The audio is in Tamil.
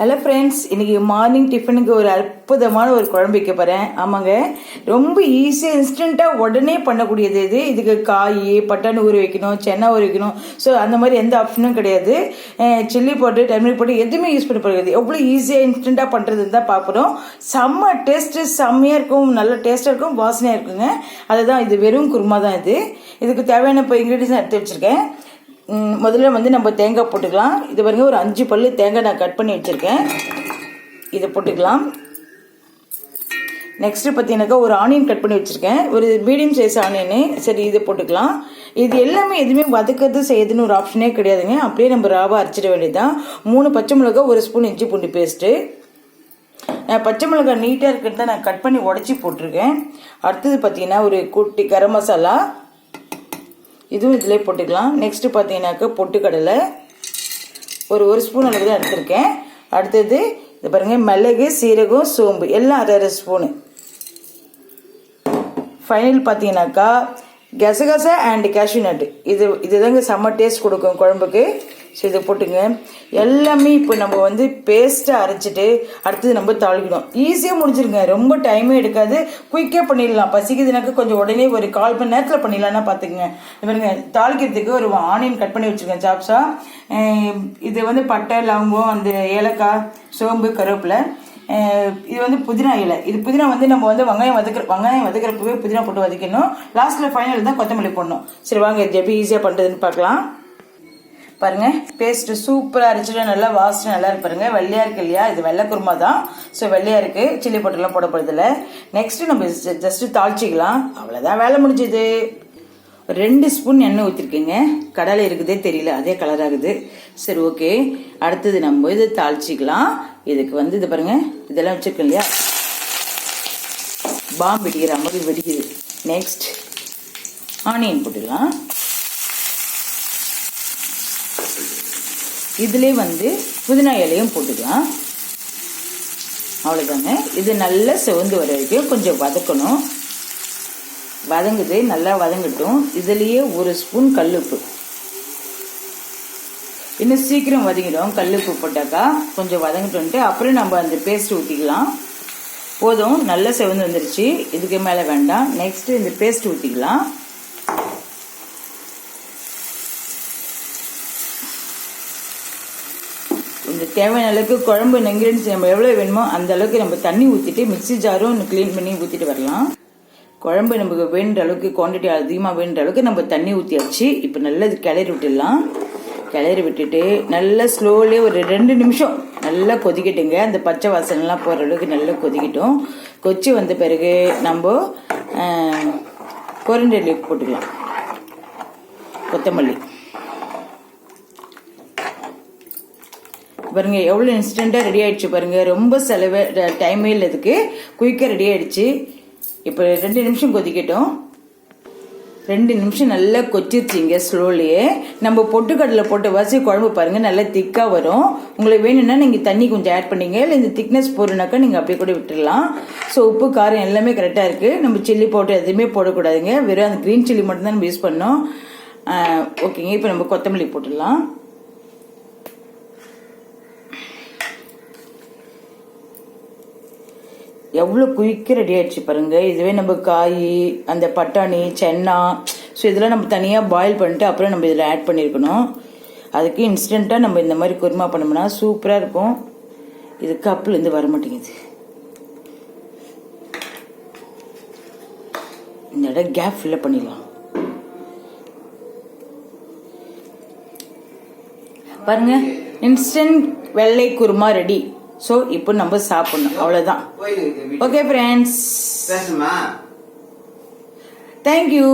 ஹலோ ஃப்ரெண்ட்ஸ் இன்னைக்கு மார்னிங் டிஃபனுக்கு ஒரு அற்புதமான ஒரு குழம்பு வைக்க போகிறேன் ஆமாங்க. ரொம்ப ஈஸியாக இன்ஸ்டண்ட்டாக உடனே பண்ணக்கூடியது இது இதுக்கு காய் பட்டாணி ஊற வைக்கணும் சென்னா ஊற வைக்கணும். ஸோ அந்த மாதிரி எந்த ஆப்ஷனும் கிடையாது. சில்லி போட்டு டர்மரிக் போட்டு எதுவுமே யூஸ் பண்ண போகிறது எவ்வளோ ஈஸியாக இன்ஸ்டண்ட்டாக பண்ணுறதுன்னு தான் பார்க்குறோம் செம்ம டேஸ்ட்டு செம்மையாக இருக்கும். நல்ல டேஸ்ட்டாக இருக்கும் வாசனையாக இருக்குங்க. அதுதான் இது வெறும் குருமா தான் இது. இதுக்கு தேவையான இப்போ இன்க்ரீடியன்ஸ் எடுத்து வச்சுருக்கேன். முதல்ல வந்து நம்ம தேங்காய் போட்டுக்கலாம். இது பாருங்க ஒரு அஞ்சு பல் தேங்காய் நான் கட் பண்ணி வச்சுருக்கேன். இதை போட்டுக்கலாம். நெக்ஸ்ட்டு பார்த்தீங்கன்னாக்கா ஒரு ஆனியன் கட் பண்ணி வச்சுருக்கேன். ஒரு மீடியம் சைஸ் ஆனியனு சரி இதை போட்டுக்கலாம். இது எல்லாமே எதுவுமே வதக்கிறது செய்யுதுன்னு ஒரு ஆப்ஷனே கிடையாதுங்க. அப்படியே நம்ம ராவாக அரைச்சிட வேண்டியதுதான். மூணு பச்சை மிளகா ஒரு ஸ்பூன் இஞ்சி பூண்டு பேஸ்ட்டு நான் பச்சை மிளகாய் நீட்டாக இருக்கிறத நான் கட் பண்ணி உடச்சி போட்டிருக்கேன். அடுத்தது பார்த்தீங்கன்னா ஒரு குட்டி கரம் மசாலா. இதுவும் இதிலே போட்டுக்கலாம். நெக்ஸ்ட்டு பார்த்தீங்கன்னாக்கா பொட்டுக்கடலை. ஒரு ஒரு ஸ்பூன் அளவு தான் எடுத்திருக்கேன். அடுத்தது இது பாருங்கள் மிளகு சீரகம் சோம்பு. எல்லாம் அரை அரை ஸ்பூனு ஃபைனல் பார்த்தீங்கன்னாக்கா கசகசா அண்ட் கேஷ்யூ நட்டு இது இதுதாங்க செம்ம டேஸ்ட் கொடுக்கும் குழம்புக்கு. ஸோ இதை போட்டுங்க. எல்லாமே இப்போ நம்ம வந்து பேஸ்ட்டாக அரைச்சிட்டு அடுத்தது நம்ம தாளிக்கணும். ஈஸியாக முடிஞ்சிருங்க. ரொம்ப டைமே எடுக்காது. குயிக்காக பண்ணிடலாம். பசிக்குதுனாக்க கொஞ்சம் உடனே ஒரு கால் மணி நேரத்தில் பண்ணிடலாம்னா பார்த்துக்குங்க பாருங்க தாளிக்கிறதுக்கு ஒரு ஆனியன் கட் பண்ணி வச்சுருக்கேன் சாப்ஸா இது வந்து பட்டை லவங்கம் அந்த ஏலக்காய் சோம்பு கருவேப்பிலை. இது வந்து புதினா இலை. இது புதினா வந்து நம்ம வந்து வெங்காயம் வதக்கிற வெங்காயம் வதக்கிறப்பவே புதினா போட்டு வதக்கணும் லாஸ்ட்டில் ஃபைனல் தான் கொத்தமல்லி போடணும். சரி வாங்க இது எப்படி ஈஸியாக பண்ணுறதுன்னு பார்க்கலாம் பாருங்க. பேஸ்ட் சூப்பராக அரைச்சிட்டு நல்லா வாசனை நல்லா இருப்பாருங்க பாருங்க. வெள்ளையா இருக்கு இல்லையா? இது வெள்ளை குருமா தான். ஸோ வெள்ளையா இருக்கு. சில்லி போட்டுலாம் போடப்படுறதில்ல நெக்ஸ்ட்டு நெக்ஸ்ட் நம்ம ஜஸ்ட் தாளிச்சிக்கலாம். அவ்வளோதான் வேலை முடிஞ்சது. ஒரு ரெண்டு ஸ்பூன் எண்ணெய் ஊற்றிருக்கேங்க கடலை இருக்குதே தெரியல. அதே கலர் ஆகுது. சரி ஓகே அடுத்தது நம்ம இது தாளிச்சிக்கலாம். இதுக்கு வந்து இது பாருங்க. இதெல்லாம் வச்சிருக்கோம் இல்லையா? பாம்பு வெடிக்கிற மாதிரி வெடிக்குது. நெக்ஸ்ட் ஆனியன் போட்டுக்கலாம். இதிலே வந்து புதினா இலையும் போட்டுக்கலாம். அவ்வளோதாங்க இது நல்லா செவந்து வர வரைக்கும் கொஞ்சம் வதக்கணும். வதங்குது நல்லா வதங்கட்டும். இதுலேயே ஒரு ஸ்பூன் கல்லுப்பு. இன்னும் சீக்கிரம் வதங்கிடும். கல்லுப்பு போட்டாக்கா கொஞ்சம் வதங்கிட்டோன்ட்டு அப்புறம் நம்ம அந்த பேஸ்ட் ஊற்றிக்கலாம் போதும். நல்லா செவந்து வந்துருச்சு. இதுக்கு மேலே வேண்டாம். நெக்ஸ்ட்டு இந்த பேஸ்ட் ஊற்றிக்கலாம் இந்த தேவையான அளவுக்கு குழம்பு இன்கிரீடியன்ஸ் நம்ம எவ்வளோ வேணுமோ அந்த அளவுக்கு நம்ம தண்ணி ஊற்றிட்டு மிக்ஸி ஜாரும் க்ளீன் பண்ணி ஊற்றிட்டு வரலாம். குழம்பு நமக்கு வேணுன்ற அளவுக்கு குவான்டிட்டி அதிகமாக வேணுன்ற அளவுக்கு நம்ம தண்ணி ஊற்றியாச்சு இப்போ நல்லது கிளறி விட்டுடலாம். கிளறி விட்டுட்டு நல்லா ஸ்லோலே ஒரு ரெண்டு நிமிஷம் நல்லா கொதிக்கட்டுங்க. அந்த பச்சை வாசனைலாம் போகிற அளவுக்கு நல்லா கொதிக்கட்டும். கொச்சி வந்த பிறகு நம்ம கொரண்டை லீஃப் போட்டுக்கலாம். கொத்தமல்லி. பாருங்க எவ்வளோ இன்ஸ்டண்ட்டாக ரெடி ஆயிடுச்சு பாருங்க. ரொம்ப செலவு டைமே இல்லை இதுக்கு. குயிக்காக ரெடி ஆயிடுச்சு. இப்போ ரெண்டு நிமிஷம் கொதிக்கட்டும். ரெண்டு நிமிஷம் நல்லா கொச்சிருச்சிங்க ஸ்லோலியே நம்ம பொட்டுக்கடலை போட்டு வசி குழம்பு பாருங்கள் நல்லா திக்காக வரும். உங்களுக்கு வேணும்னா நீங்கள் தண்ணி கொஞ்சம் ஆட் பண்ணிங்க. இல்லை இந்த திக்னஸ் போடுனாக்கா நீங்கள் அப்படியே கூட விட்டுடலாம். ஸோ உப்பு காரம் எல்லாமே கரெக்டாக இருக்குது நம்ம சில்லி போட்டு எதுவுமே போடக்கூடாதுங்க. வெறும் அந்த க்ரீன் சில்லி மட்டும்தான் நம்ம யூஸ் பண்ணோம். ஓகேங்க இப்போ நம்ம கொத்தமல்லி போட்டுடலாம். எவ்வளோ குயிக்காக ரெடி ஆயிடுச்சு பாருங்க. இதுவே நம்ம காய் அந்த பட்டாணி சென்னா ஸோ இதெல்லாம் நம்ம தனியாக பாயில் பண்ணிட்டு அப்புறம் நம்ம இதில் ஆட் பண்ணியிருக்கணும் அதுக்கு இன்ஸ்டண்ட்டாக நம்ம இந்த மாதிரி குருமா பண்ணோம்னா சூப்பராக இருக்கும். இது கப்புலேருந்து வர மாட்டேங்குது. இந்த இடம் கேப் ஃபில்லப் பண்ணிடலாம். பாருங்க இன்ஸ்டன்ட் வெள்ளை குருமா ரெடி ஸோ இப்போ நம்ம சாப்பிடணும். அவ்வளோதான் ஓகே ஃப்ரெண்ட்ஸ் தேங்க்யூ